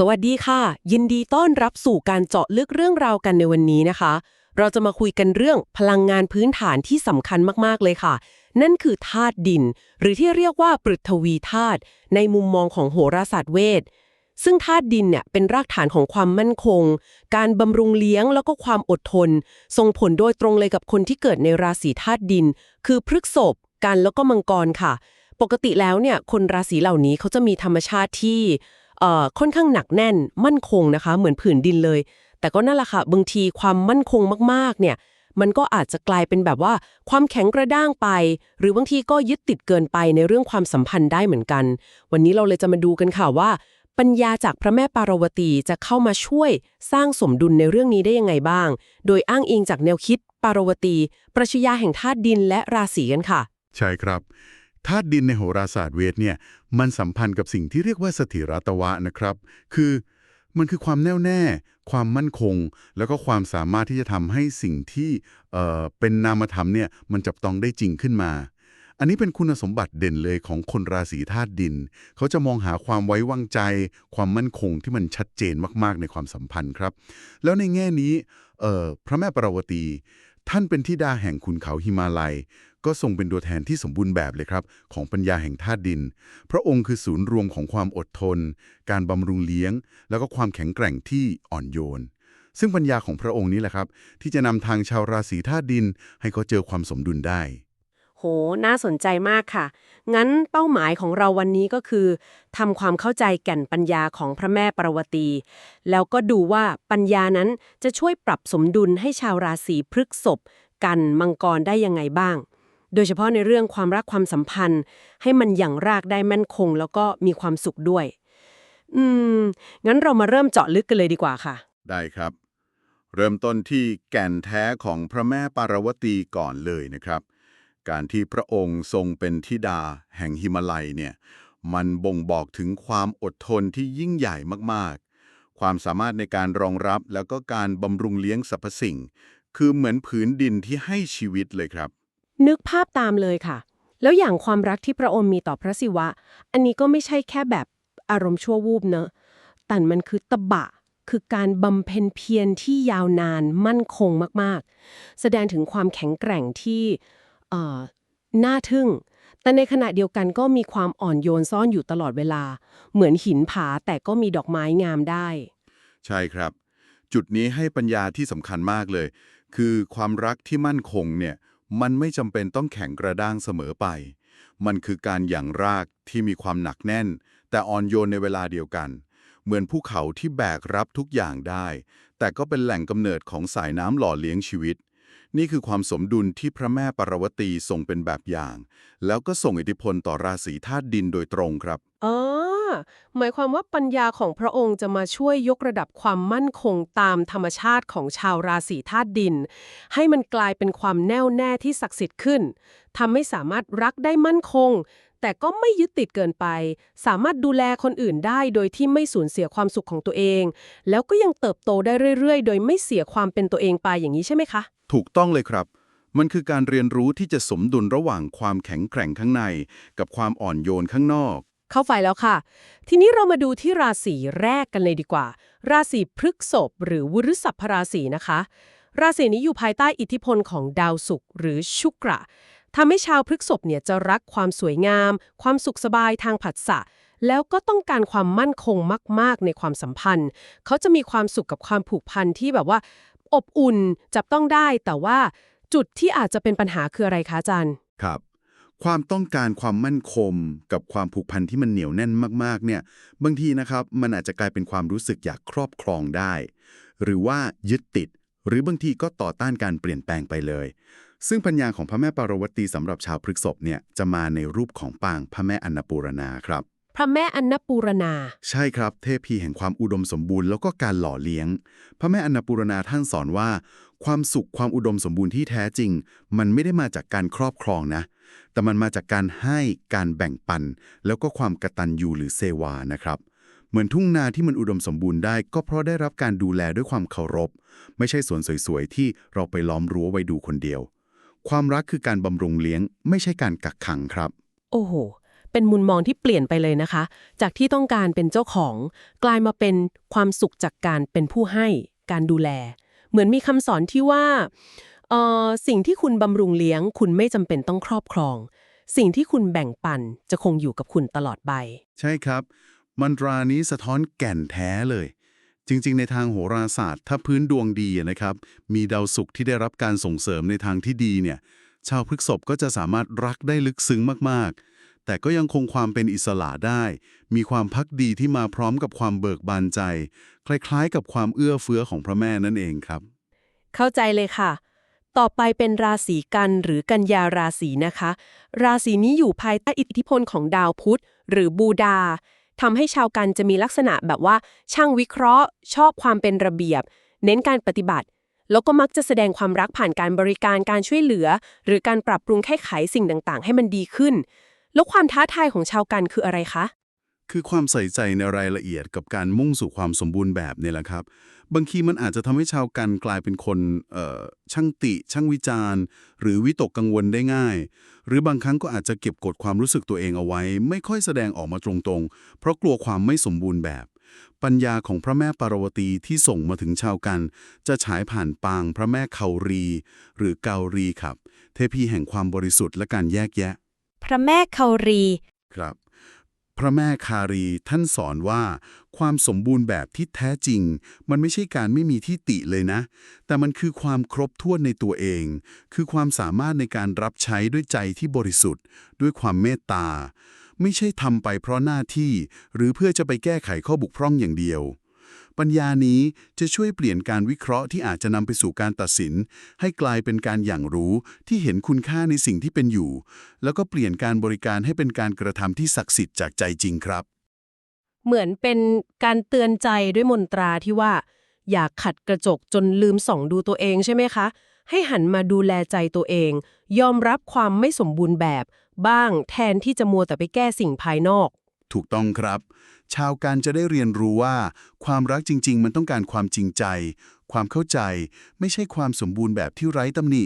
สวัสดีค่ะ ยินดีต้อนรับสู่การเจาะลึกเรื่องราวกันในวันนี้นะคะ เราจะมาคุยกันเรื่องพลังงานพื้นฐานที่สำคัญมากๆเลยค่ะ นั่นคือธาตุดิน หรือที่เรียกว่าปรึทวีธาตุในมุมมองของโหราศาสตร์เวทซึ่งธาตุดินเนี่ยเป็นรากฐานของความมั่นคง การบำรุงเลี้ยงแล้วก็ความอดทน ส่งผลโดยตรงเลยกับคนที่เกิดในราศีธาตุดิน คือพฤกษภกันแล้วก็มังกรค่ะ ปกติแล้วเนี่ยคนราศีเหล่านี้เขาจะมีธรรมชาติที่ ค่อนข้างหนักแน่นมั่นคงนะคะ เหมือนผืนดินเลย แต่ก็นั่นแหละค่ะบางทีความมั่นคงมากๆ เนี่ยมันก็อาจจะกลายเป็นแบบว่าความแข็งกระด้างไป หรือบางทีก็ยึดติดเกินไปในเรื่องความสัมพันธ์ได้เหมือนกัน วันนี้เราเลยจะมาดูกันค่ะว่า ปัญญาจากพระแม่ปารวตีจะเข้ามาช่วยสร้างสมดุลในเรื่องนี้ได้ยังไงบ้าง โดยอ้างอิงจากแนวคิดปารวตี ปรัชญาแห่งธาตุดินและราศีกันค่ะ ใช่ครับ ธาตุดินในโหราศาสตร์เวทเนี่ยมันสัมพันธ์กับสิ่งที่เรียกว่าสถิรัตวะนะครับ คือมันคือความแน่วแน่ ความมั่นคง แล้วก็ความสามารถที่จะทำให้สิ่งที่เอ่อเป็นนามธรรมเนี่ยมันจับต้องได้จริงขึ้นมา อันนี้เป็นคุณสมบัติเด่นเลยของคนราศีธาตุดิน เขาจะมองหาความไว้วางใจ ความมั่นคงที่มันชัดเจนมากๆในความสัมพันธ์ครับ แล้วในแง่นี้พระแม่ปราวตีท่านเป็นธิดาแห่งขุนเขาหิมาลัย ก็ทรงเป็นตัวแทนที่สมบูรณ์แบบเลยครับ ของปัญญาแห่งธาตุดิน พระองค์คือศูนย์รวมของความอดทน การบำรุงเลี้ยง แล้วก็ความแข็งแกร่งที่อ่อนโยน ซึ่งปัญญาของพระองค์นี้แหละครับ ที่จะนำทางชาวราศีธาตุดิน ให้เขาเจอความสมดุลได้ โห น่าสนใจมากค่ะ งั้นเป้าหมายของเราวันนี้ก็คือทำความเข้าใจแก่นปัญญาของพระแม่ปรวตี แล้วก็ดูว่าปัญญานั้นจะช่วยปรับสมดุลให้ชาวราศีพฤกษภกันมังกรได้ยังไงบ้าง โดยเฉพาะในเรื่องความรักความสัมพันธ์ ให้มันอย่างรากได้มั่นคง แล้วก็มีความสุขด้วย อืม งั้นเรามาเริ่มเจาะลึกกันเลยดีกว่าค่ะ ได้ครับ เริ่มต้นที่แก่นแท้ของพระแม่ปารวตีก่อนเลยนะครับ การที่พระองค์ทรงเป็นธิดาแห่งหิมาลัยเนี่ย มันบ่งบอกถึงความอดทนที่ยิ่งใหญ่มากๆ ความสามารถในการรองรับแล้วก็การบำรุงเลี้ยงสรรพสิ่ง คือเหมือนผืนดินที่ให้ชีวิตเลยครับ นึกภาพตามเลยค่ะ แล้วอย่างความรักที่พระองค์มีต่อพระศิวะ อันนี้ก็ไม่ใช่แค่แบบอารมณ์ชั่ววูบเนอะแต่มันคือตบะคือการบำเพ็ญเพียรที่ยาวนานมั่นคงมากๆ แสดงถึงความแข็งแกร่งที่น่าทึ่ง แต่ในขณะเดียวกันก็มีความอ่อนโยนซ่อนอยู่ตลอดเวลา เหมือนหินผาแต่ก็มีดอกไม้งามได้ ใช่ครับ จุดนี้ให้ปัญญาที่สำคัญมากเลย คือความรักที่มั่นคงเนี่ย มันไม่จำเป็นต้องแข็งกระด้างเสมอไป มันคือการหยั่งรากที่มีความหนักแน่น แต่อ่อนโยนในเวลาเดียวกัน เหมือนภูเขาที่แบกรับทุกอย่างได้ แต่ก็เป็นแหล่งกำเนิดของสายน้ำหล่อเลี้ยงชีวิต นี่คือความสมดุลที่พระแม่ปารวตีทรงเป็นแบบอย่าง แล้วก็ส่งอิทธิพลต่อราศีธาตุดินโดยตรงครับอ๋อ หมายความว่าปัญญาของพระองค์จะมาช่วยยกระดับความมั่นคงตามธรรมชาติของชาวราศีธาตุดิน ให้มันกลายเป็นความแน่วแน่ที่ศักดิ์สิทธิ์ขึ้นทำให้สามารถรักได้มั่นคง แต่ก็ไม่ยึดติดเกินไป สามารถดูแลคนอื่นได้โดยที่ไม่สูญเสียความสุขของตัวเอง แล้วก็ยังเติบโตได้เรื่อยๆ โดยไม่เสียความเป็นตัวเองไปอย่างนี้ใช่ไหมคะ ถูกต้องเลยครับ มันคือการเรียนรู้ที่จะสมดุลระหว่างความแข็งแกร่งข้างใน กับความอ่อนโยนข้างนอก เข้าใจแล้วค่ะ ทีนี้เรามาดูที่ราศีแรกกันเลยดีกว่า ราศีพฤกษภหรือวฤษภราศีนะคะ ราศีนี้อยู่ภายใต้อิทธิพลของดาวศุกร์หรือชุกระทำให้ชาวพฤกษภเนี่ยจะรักความสวยงาม ความสุขสบายทางผัสสะแล้วก็ต้องการความมั่นคงมาก ๆ ในความสัมพันธ์ เขาจะมีความสุขกับความผูกพันที่แบบว่า อบอุ่นจับต้องได้แต่ว่าจุดที่อาจจะเป็นปัญหาคืออะไรคะอาจารย์ ครับ ความต้องการความมั่นคงกับความผูกพันที่มันเหนียวแน่นมากๆเนี่ยบางทีนะครับมันอาจจะกลายเป็นความรู้สึกอยากครอบครองได้ หรือว่ายึดติด หรือบางทีก็ต่อต้านการเปลี่ยนแปลงไปเลย ซึ่งปัญญาของพระแม่ปารวตีสำหรับชาวพฤษภเนี่ยจะมาในรูปของปางพระแม่อนนปูรณาครับพระแม่อันนปูรณา ใช่ครับ เทพีแห่งความอุดมสมบูรณ์แล้วก็การหล่อเลี้ยง พระแม่อนนปูรณาท่านสอนว่า ความสุขความอุดมสมบูรณ์ที่แท้จริง มันไม่ได้มาจากการครอบครองนะ แต่มันมาจากการให้การแบ่งปัน แล้วก็ความกระตัญญูหรือเซวานะครับเหมือนทุ่งนาที่มันอุดมสมบูรณ์ได้ ก็เพราะได้รับการดูแลด้วยความเคารพ ไม่ใช่สวนสวยๆ ที่เราไปล้อมรั้วไว้ดูคนเดียว ความรักคือการบำรุงเลี้ยง ไม่ใช่การกักขังครับ โอ้โห เป็นมุมมองที่เปลี่ยนไปเลยนะคะ จากที่ต้องการเป็นเจ้าของ กลายมาเป็นความสุขจากการเป็นผู้ให้ การดูแล เหมือนมีคำสอนที่ว่า เอ่อสิ่งที่คุณบำรุงเลี้ยง คุณไม่จำเป็นต้องครอบครอง สิ่งที่คุณแบ่งปันจะคงอยู่กับคุณตลอดไป ใช่ครับ มันตรานี้สะท้อนแก่นแท้เลย จริง ๆ ในทางโหราศาสตร์ ถ้าพื้นดวงดีนะครับ มีดาวศุกร์ที่ได้รับการส่งเสริมในทางที่ดีเนี่ย ชาวพฤกษภก็จะสามารถรักได้ลึกซึ้งมากๆแต่ก็ยังคงความเป็นอิสระได้ มีความพักดีที่มาพร้อมกับความเบิกบานใจ คล้ายๆ กับความเอื้อเฟื้อของพระแม่นั่นเองครับ เข้าใจเลยค่ะ ต่อไปเป็นราศีกันหรือกันยาราศีนะคะ ราศีนี้อยู่ภายใต้อิทธิพลของดาวพุธหรือบูดาทำให้ชาวกันจะมีลักษณะแบบว่า ช่างวิเคราะห์ ชอบความเป็นระเบียบ เน้นการปฏิบัติ แล้วก็มักจะแสดงความรักผ่านการบริการการช่วยเหลือ หรือการปรับปรุงแก้ไขสิ่งต่างๆ ให้มันดีขึ้น แล้วความท้าทายของชาวกันคืออะไรคะ คือความใส่ใจในรายละเอียดกับการมุ่งสู่ความสมบูรณ์แบบเนี่ยแหละครับ บางทีมันอาจจะทำให้ชาวกันกลายเป็นคนเอ่อช่างติ ช่างวิจารณ์ หรือวิตกกังวลได้ง่าย หรือบางครั้งก็อาจจะเก็บกดความรู้สึกตัวเองเอาไว้ ไม่ค่อยแสดงออกมาตรงๆ เพราะกลัวความไม่สมบูรณ์แบบ ปัญญาของพระแม่ปารวตีที่ส่งมาถึงชาวกัน จะฉายผ่านปางพระแม่เขารี หรือเการีครับ เทพีแห่งความบริสุทธิ์และการแยกแยะ พระแม่เคารีครับ พระแม่คารีท่านสอนว่า ความสมบูรณ์แบบที่แท้จริง มันไม่ใช่การไม่มีที่ติเลยนะ แต่มันคือความครบถ้วนในตัวเอง คือความสามารถในการรับใช้ด้วยใจที่บริสุทธิ์ ด้วยความเมตตา ไม่ใช่ทำไปเพราะหน้าที่ หรือเพื่อจะไปแก้ไขข้อบกพร่องอย่างเดียว ปัญญานี้จะช่วยเปลี่ยนการวิเคราะห์ที่อาจจะนำไปสู่การตัดสิน ให้กลายเป็นการอย่างรู้ที่เห็นคุณค่าในสิ่งที่เป็นอยู่ แล้วก็เปลี่ยนการบริการให้เป็นการกระทำที่ศักดิ์สิทธิ์จากใจจริงครับ เหมือนเป็นการเตือนใจด้วยมนตราที่ว่า อยากขัดกระจกจนลืมส่องดูตัวเองใช่ไหมคะ ให้หันมาดูแลใจตัวเอง ยอมรับความไม่สมบูรณ์แบบ บ้างแทนที่จะมัวแต่ไปแก้สิ่งภายนอก ถูกต้องครับ ชาวการจะได้เรียนรู้ว่า ความรักจริง ๆ มันต้องการความจริงใจ ความเข้าใจ ไม่ใช่ความสมบูรณ์แบบที่ไร้ตำหนิ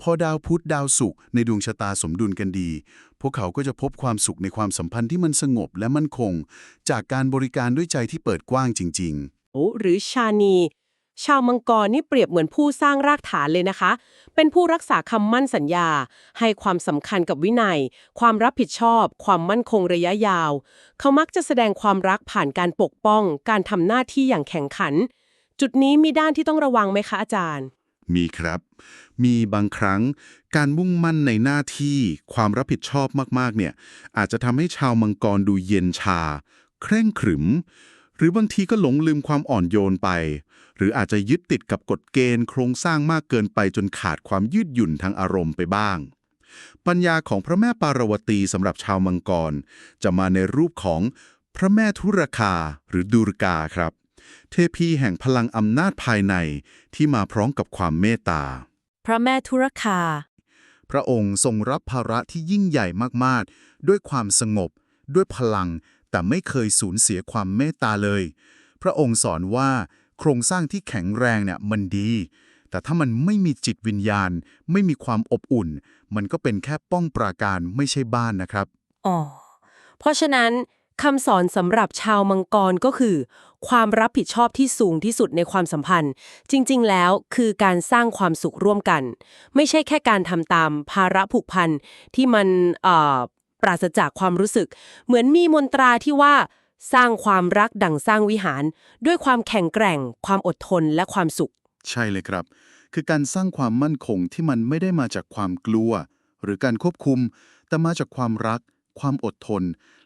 พอดาวพุธดาวศุกร์ในดวงชะตาสมดุลกันดี พวกเขาก็จะพบความสุขในความสัมพันธ์ที่มันสงบและมั่นคง จากการบริการด้วยใจที่เปิดกว้างจริง ๆ โอ้หรือชานี ชาวมังกรนี่เปรียบเหมือนผู้สร้างรากฐานเลยนะคะ เป็นผู้รักษาคำมั่นสัญญา ให้ความสำคัญกับวินัย ความรับผิดชอบ ความมั่นคงระยะยาว เขามักจะแสดงความรักผ่านการปกป้อง การทำหน้าที่อย่างแข็งขัน จุดนี้มีด้านที่ต้องระวังไหมคะอาจารย์ มีครับ มีบางครั้งการมุ่งมั่นในหน้าที่ ความรับผิดชอบมากๆ เนี่ย อาจจะทำให้ชาวมังกรดูเย็นชา เคร่งขรึม หรือบางทีก็หลงลืมความอ่อนโยนไป หรืออาจจะยึดติดกับกฎเกณฑ์โครงสร้างมากเกินไปจนขาดความยืดหยุ่นทางอารมณ์ไปบ้าง ปัญญาของพระแม่ปารวตีสำหรับชาวมังกร จะมาในรูปของพระแม่ธุรคาหรือดูรกาครับ เทพีแห่งพลังอำนาจภายในที่มาพร้อมกับความเมตตา พระแม่ธุรคา พระองค์ทรงรับภาระที่ยิ่งใหญ่มากๆ ด้วยความสงบ ด้วยพลัง แต่ไม่เคยสูญเสียความเมตตาเลย พระองค์สอนว่า โครงสร้างที่แข็งแรงเนี่ยมันดี แต่ถ้ามันไม่มีจิตวิญญาณ ไม่มีความอบอุ่น มันก็เป็นแค่ป้องปราการไม่ใช่บ้านนะครับ อ๋อ เพราะฉะนั้นคำสอนสำหรับชาวมังกรก็คือ ความรับผิดชอบที่สูงที่สุดในความสัมพันธ์ จริง ๆ แล้วคือการสร้างความสุขร่วมกัน ไม่ใช่แค่การทำตามภาระผูกพันที่มันอ่อปราศจากความรู้สึก เหมือนมีมนตราที่ว่า สร้างความรักดั่งสร้างวิหาร ด้วยความแข็งแกร่ง ความอดทนและความสุข ใช่เลยครับ คือการสร้างความมั่นคงที่มันไม่ได้มาจากความกลัว หรือการควบคุม แต่มาจากความรัก ความอดทน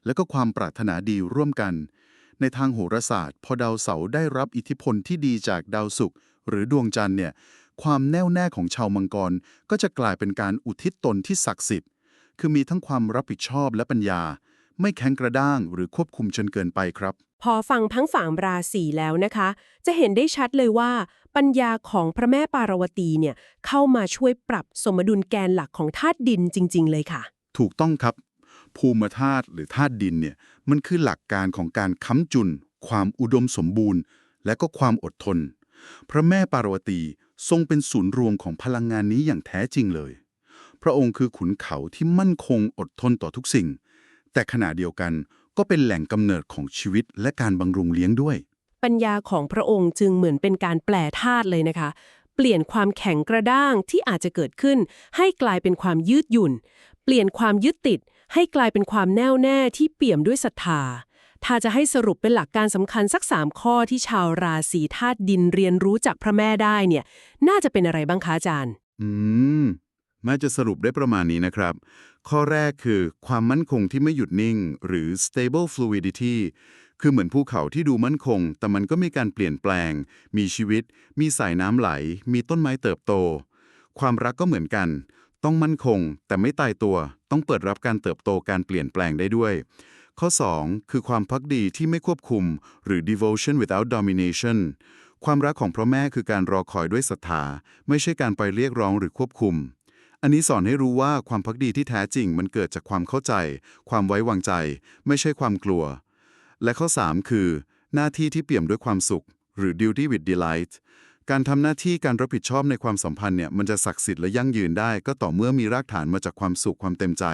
และก็ความปรารถนาดีร่วมกัน ในทางโหราศาสตร์ พอดาวเสาร์ได้รับอิทธิพลที่ดีจากดาวศุกร์หรือดวงจันทร์เนี่ยความแน่วแน่ของชาวมังกร ก็จะกลายเป็นการอุทิศตนที่ศักดิ์สิทธิ์ คือมีทั้งความรับผิดชอบและปัญญา ไม่แข็งกระด้างหรือควบคุมจนเกินไปครับ พอฟังทั้งฝั่งราศีแล้วนะคะ จะเห็นได้ชัดเลยว่า ปัญญาของพระแม่ปารวตีเนี่ยเข้ามาช่วยปรับสมดุลแกนหลักของธาตุดินจริง ๆ เลยค่ะ ถูกต้องครับ ภูมิธาตุหรือธาตุดินเนี่ยมันคือหลักการของการค้ำจุน ความอุดมสมบูรณ์ และก็ความอดทน พระแม่ปารวตีทรงเป็นศูนย์รวมของพลังงานนี้อย่างแท้จริงเลย พระองค์คือขุนเขาที่มั่นคงอดทนต่อทุกสิ่ง แต่ขณะเดียวกันก็เป็นแหล่งกำเนิดของชีวิตและการบำรุงเลี้ยงด้วย ปัญญาของพระองค์จึงเหมือนเป็นการแปลธาตุเลยนะคะ เปลี่ยนความแข็งกระด้างที่อาจจะเกิดขึ้น ให้กลายเป็นความยืดหยุ่น เปลี่ยนความยึดติด ให้กลายเป็นความแน่วแน่ที่เปี่ยมด้วยศรัทธา ถ้าจะให้สรุปเป็นหลักการสำคัญสักสามข้อที่ชาวราศีธาตุดินเรียนรู้จากพระแม่ได้เนี่ย น่าจะเป็นอะไรบ้างคะอาจารย์ อืม แม้จะสรุปได้ประมาณนี้นะครับ ข้อแรกคือความมั่นคงที่ไม่หยุดนิ่ง หรือ stable fluidity คือเหมือนภูเขาที่ดูมั่นคง แต่มันก็มีการเปลี่ยนแปลง มีชีวิต มีสายน้ำไหล มีต้นไม้เติบโต ความรักก็เหมือนกัน ต้องมั่นคง แต่ไม่ตายตัว ต้องเปิดรับการเติบโตการเปลี่ยนแปลงได้ด้วย ข้อ 2 คือความพักดีที่ไม่ควบคุม หรือ devotion without domination ความรักของพระแม่คือการรอคอยด้วยศรัทธา ไม่ใช่การไปเรียกร้องหรือควบคุม อันนี้สอนให้รู้ว่าความพักดีที่แท้จริงมันเกิดจากความเข้าใจ ความไว้วางใจ ไม่ใช่ความกลัว และข้อ 3 คือ หน้าที่ที่เปี่ยมด้วยความสุข หรือ duty with delight การทำหน้าที่การรับผิดชอบในความสัมพันธ์เนี่ยมันจะศักดิ์สิทธิ์และยั่งยืนได้ ก็ต่อเมื่อมีรากฐานมาจากความสุขความเต็มใจ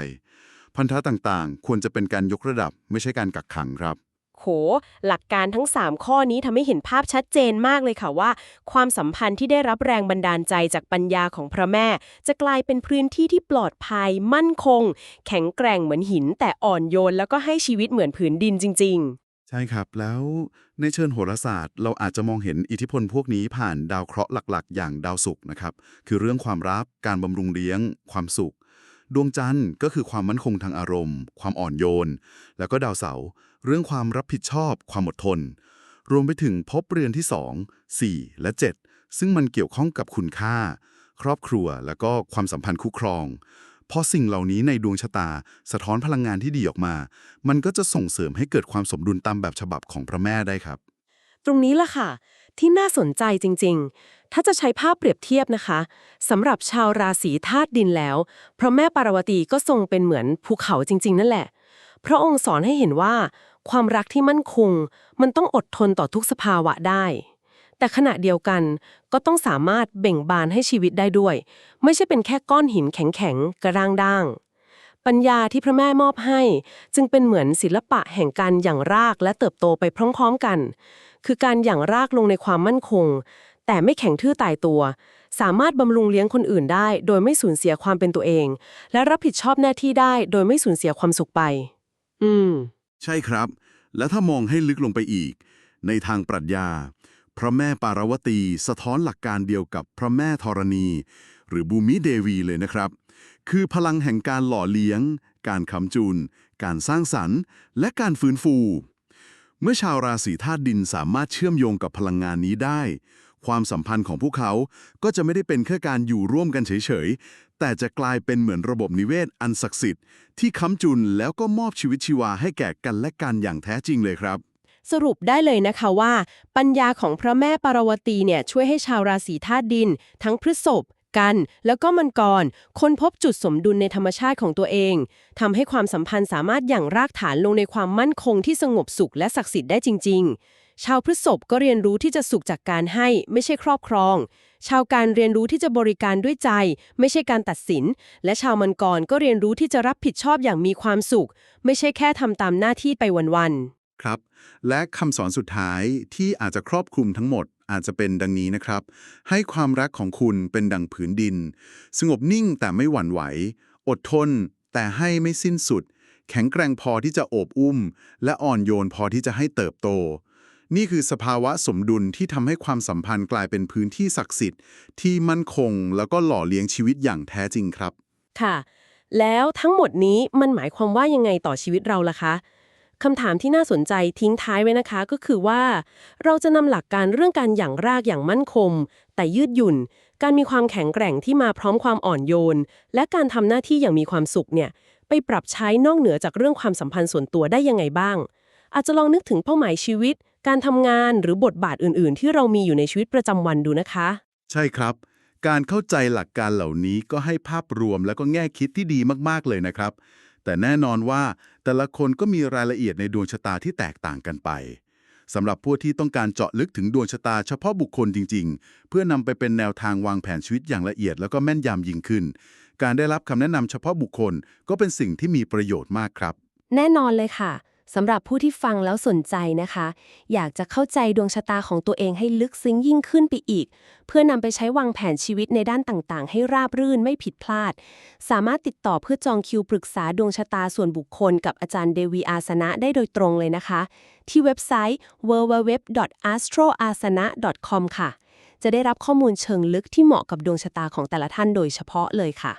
พันธะต่างๆ ควรจะเป็นการยกระดับ ไม่ใช่การกักขังครับ โห หลักการทั้ง 3 ข้อนี้ทำให้เห็นภาพชัดเจนมากเลยค่ะว่า ความสัมพันธ์ที่ได้รับแรงบันดาลใจจากปัญญาของพระแม่ จะกลายเป็นพื้นที่ที่ปลอดภัย มั่นคง แข็งแกร่งเหมือนหิน แต่อ่อนโยน แล้วก็ให้ชีวิตเหมือนผืนดินจริง ๆใช่ครับ แล้วในเชิงโหราศาสตร์ เราอาจจะมองเห็นอิทธิพลพวกนี้ผ่านดาวเคราะห์หลักๆ อย่างดาวศุกร์นะครับ คือเรื่องความรัก การบำรุงเลี้ยง ความสุข ดวงจันทร์ก็คือความมั่นคงทางอารมณ์ ความอ่อนโยน แล้วก็ดาวเสาร์ เรื่องความรับผิดชอบความอดทน รวมไปถึงภพเรือนที่ 2 4 และ 7 ซึ่งมันเกี่ยวข้องกับคุณค่า ครอบครัวแล้วก็ความสัมพันธ์คู่ครองพอสิ่งเหล่านี้ในดวงชะตา สะท้อนพลังงานที่ดีออกมา มันก็จะส่งเสริมให้เกิดความสมดุลตามแบบฉบับของพระแม่ได้ครับ ตรงนี้ล่ะค่ะ ที่น่าสนใจจริง ๆ ถ้าจะใช้ภาพเปรียบเทียบนะคะสำหรับชาวราศีธาตุดินแล้ว พระแม่ปารวตีก็ทรงเป็นเหมือนภูเขาจริง ๆ นั่นแหละพระองค์สอนให้เห็นว่า ความรักที่มั่นคง มันต้องอดทนต่อทุกสภาวะได้ แต่ขณะเดียวกันก็ต้องสามารถเบ่งบานให้ชีวิตได้ด้วย ไม่ใช่เป็นแค่ก้อนหินแข็งๆกระด้างด้าง ปัญญาที่พระแม่มอบให้ จึงเป็นเหมือนศิลปะแห่งการหยั่งรากและเติบโตไปพร้อมๆกัน คือการหยั่งรากลงในความมั่นคง แต่ไม่แข็งทื่อตายตัว สามารถบำรุงเลี้ยงคนอื่นได้ โดยไม่สูญเสียความเป็นตัวเอง และรับผิดชอบหน้าที่ได้ โดยไม่สูญเสียความสุขไป อืม ใช่ครับ และถ้ามองให้ลึกลงไปอีก ในทางปรัชญา พระแม่ปารวตีสะท้อนหลักการเดียวกับพระแม่ธรณี หรือบูมิเดวีเลยนะครับ คือพลังแห่งการหล่อเลี้ยง การค้ำจูนการสร้างสรรค์ และการฟื้นฟู เมื่อชาวราศีธาตุดินสามารถเชื่อมโยงกับพลังงานนี้ได้ ความสัมพันธ์ของพวกเขาก็จะไม่ได้เป็นแค่การอยู่ร่วมกันเฉย แต่จะกลายเป็นเหมือนระบบนิเวศอันศักดิ์สิทธิ์ที่ค้ำจุนแล้วก็มอบชีวิตชีวาให้แก่กันและกันอย่างแท้จริงเลยครับ สรุปได้เลยนะคะว่า ปัญญาของพระแม่ปารวตีเนี่ยช่วยให้ชาวราศีธาตุดิน ทั้งพฤษภกัน แล้วก็มังกรค้นพบจุดสมดุลในธรรมชาติของตัวเองทำให้ความสัมพันธ์สามารถหยั่งรากฐานลงในความมั่นคงที่สงบสุขและศักดิ์สิทธิ์ได้จริง ๆ ชาวพฤษภก็เรียนรู้ที่จะสุขจากการให้ไม่ใช่ครอบครอง ชาวการเรียนรู้ที่จะบริการด้วยใจ ไม่ใช่การตัดสิน และชาวมังกรก็เรียนรู้ที่จะรับผิดชอบอย่างมีความสุข ไม่ใช่แค่ทำตามหน้าที่ไปวันๆครับ และคำสอนสุดท้ายที่อาจจะครอบคลุมทั้งหมดอาจจะเป็นดังนี้นะครับ ให้ความรักของคุณเป็นดังผืนดิน สงบนิ่งแต่ไม่หวั่นไหว อดทน แต่ให้ไม่สิ้นสุด แข็งแกร่งพอที่จะโอบอุ้ม และอ่อนโยนพอที่จะให้เติบโต นี่คือสภาวะสมดุลที่ทำให้ความสัมพันธ์กลายเป็นพื้นที่ศักดิ์สิทธิ์ ที่มั่นคงแล้วก็หล่อเลี้ยงชีวิตอย่างแท้จริงครับ ค่ะ แล้วทั้งหมดนี้มันหมายความว่ายังไงต่อชีวิตเราล่ะคะคำถามที่น่าสนใจทิ้งท้ายไว้นะคะ ก็คือว่า เราจะนำหลักการเรื่องการหยั่งรากอย่างมั่นคง แต่ยืดหยุ่น การมีความแข็งแกร่งที่มาพร้อมความอ่อนโยน และการทำหน้าที่อย่างมีความสุขเนี่ยไปปรับใช้นอกเหนือจากเรื่องความสัมพันธ์ส่วนตัวได้ยังไงบ้าง อาจจะลองนึกถึงเป้าหมายชีวิต การทำงานหรือบทบาทอื่น ๆ ที่เรามีอยู่ในชีวิตประจำวันดูนะคะ ใช่ครับ การเข้าใจหลักการเหล่านี้ก็ให้ภาพรวมแล้วก็แง่คิดที่ดีมากๆเลยนะครับ แต่แน่นอนว่าแต่ละคนก็มีรายละเอียดในดวงชะตาที่แตกต่างกันไปสำหรับผู้ที่ต้องการเจาะลึกถึงดวงชะตาเฉพาะบุคคลจริง ๆ เพื่อนำไปเป็นแนวทางวางแผนชีวิตอย่างละเอียดแล้วก็แม่นยำยิ่งขึ้น การได้รับคำแนะนำเฉพาะบุคคลก็เป็นสิ่งที่มีประโยชน์มากครับ แน่นอนเลยค่ะ สำหรับผู้ที่ฟังแล้วสนใจนะคะ อยากจะเข้าใจดวงชะตาของตัวเองให้ลึกซึ้งยิ่งขึ้นไปอีก เพื่อนำไปใช้วางแผนชีวิตในด้านต่างๆ ให้ราบรื่นไม่ผิดพลาด สามารถติดต่อเพื่อจองคิวปรึกษาดวงชะตาส่วนบุคคลกับอาจารย์เดวีอาสนะได้โดยตรงเลยนะคะ ที่เว็บไซต์ www.astroasana.com ค่ะ จะได้รับข้อมูลเชิงลึกที่เหมาะกับดวงชะตาของแต่ละท่านโดยเฉพาะเลยค่ะ